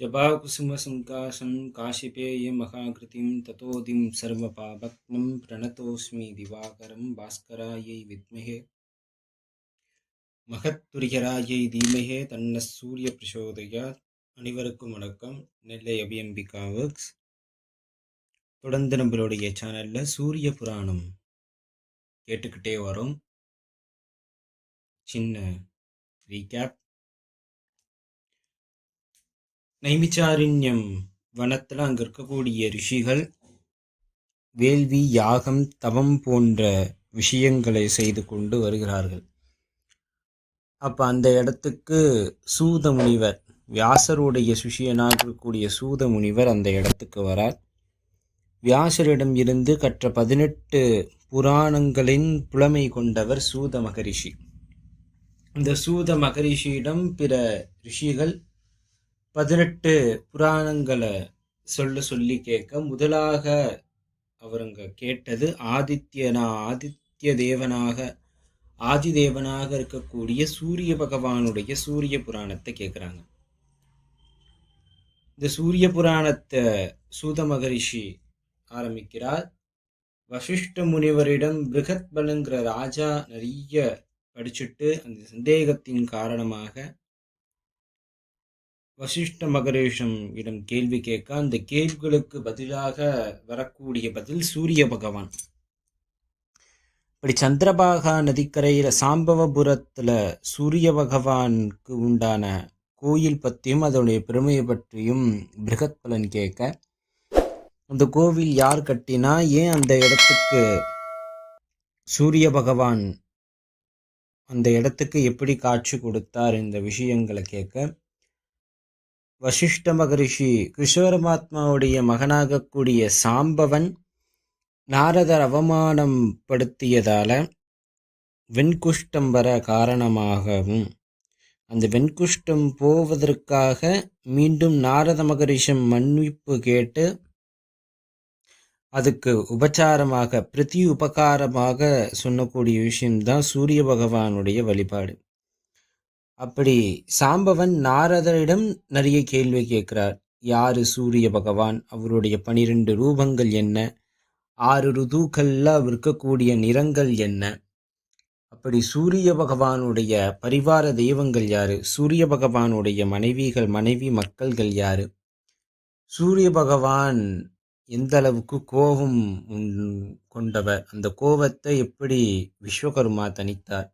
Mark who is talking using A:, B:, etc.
A: जपाकुसुमसङ्काशं काशिपेयमहाकृतिं ततोदिं सर्वपापग्नं प्रणतोऽस्मि दिवाकरं भास्करायै विद्महे மகத்துரியராயை தீமகே தன்ன சூரிய பிரசோதயாத் அனைவருக்கும் வணக்கம் நெல்லை அபியம்பிகா ஒர்க்ஸ் தொடர்ந்து நம்மளுடைய சேனலில் சூரிய புராணம் கேட்டுக்கிட்டே வரோம் சின்ன ரீகேப் நைமிச்சாரண்யம் வனத்தில் அங்கே இருக்கக்கூடிய ரிஷிகள் வேள்வி யாகம் தவம் போன்ற விஷயங்களை செய்து கொண்டு வருகிறார்கள். அப்போ அந்த இடத்துக்கு சூத முனிவர் வியாசருடைய சுஷியனாக இருக்கக்கூடிய சூத முனிவர் அந்த இடத்துக்கு வரார். வியாசரிடம் இருந்து கற்ற பதினெட்டு புராணங்களின் புலமை கொண்டவர் சூத மகரிஷி. இந்த சூத மகரிஷியிடம் பிற ரிஷிகள் பதினெட்டு புராணங்களை சொல்ல சொல்லி கேட்க முதலாக அவருங்க கேட்டது ஆதித்யனா ஆதித்ய தேவனாக ஆதிதேவனாக இருக்கக்கூடிய சூரிய பகவானுடைய சூரிய புராணத்தை கேட்குறாங்க. இந்த சூரிய புராணத்தை சூத மகரிஷி ஆரம்பிக்கிறார். வசிஷ்ட முனிவரிடம் பிருகத் பலங்கிற ராஜா நிறைய படிச்சுட்டு அந்த சந்தேகத்தின் காரணமாக வசிஷ்ட மகரேஷம் இடம் கேள்வி கேட்க அந்த கேள்விகளுக்கு பதிலாக வரக்கூடிய பதில் சூரிய பகவான். இப்படி சந்திரபாகா நதிக்கரையில் சாம்பவபுரத்தில் சூரிய பகவானுக்கு உண்டான கோயில் பற்றியும் அதனுடைய பெருமையை பற்றியும் பிருகத் பலன் கேட்க அந்த கோவில் யார் கட்டினா ஏன் அந்த இடத்துக்கு சூரிய பகவான் அந்த இடத்துக்கு எப்படி காட்சி கொடுத்தார் இந்த விஷயங்களை கேட்க வசிஷ்ட மகரிஷி கிருஷ்ணபரமாத்மாவுடைய மகனாகக்கூடிய சாம்பவன் நாரதர் அவமானம் படுத்தியதால வெண்குஷ்டம் வர காரணமாகவும் அந்த வெண்குஷ்டம் போவதற்காக மீண்டும் நாரத மகரிஷம் மன்னிப்பு கேட்டு அதுக்கு உபச்சாரமாக பிரதி உபகாரமாக சொன்னக்கூடிய விஷயம்தான் சூரிய பகவானுடைய வழிபாடு. அப்படி சாம்பவன் நாரதரிடம் நிறைய கேள்வி கேட்கிறார். யாரு சூரிய பகவான்? அவருடைய பனிரெண்டு ரூபங்கள் என்ன? ஆறு ருதுக்களில் இருக்கக்கூடிய நிறங்கள் என்ன? அப்படி சூரிய பகவானுடைய பரிவார தெய்வங்கள் யாரு? சூரிய பகவானுடைய மனைவிகள் மனைவி மக்கள்கள் யாரு? சூரிய பகவான் எந்த அளவுக்கு கோபம் கொண்டவர்? அந்த கோபத்தை எப்படி விஸ்வகர்மா தனித்தார்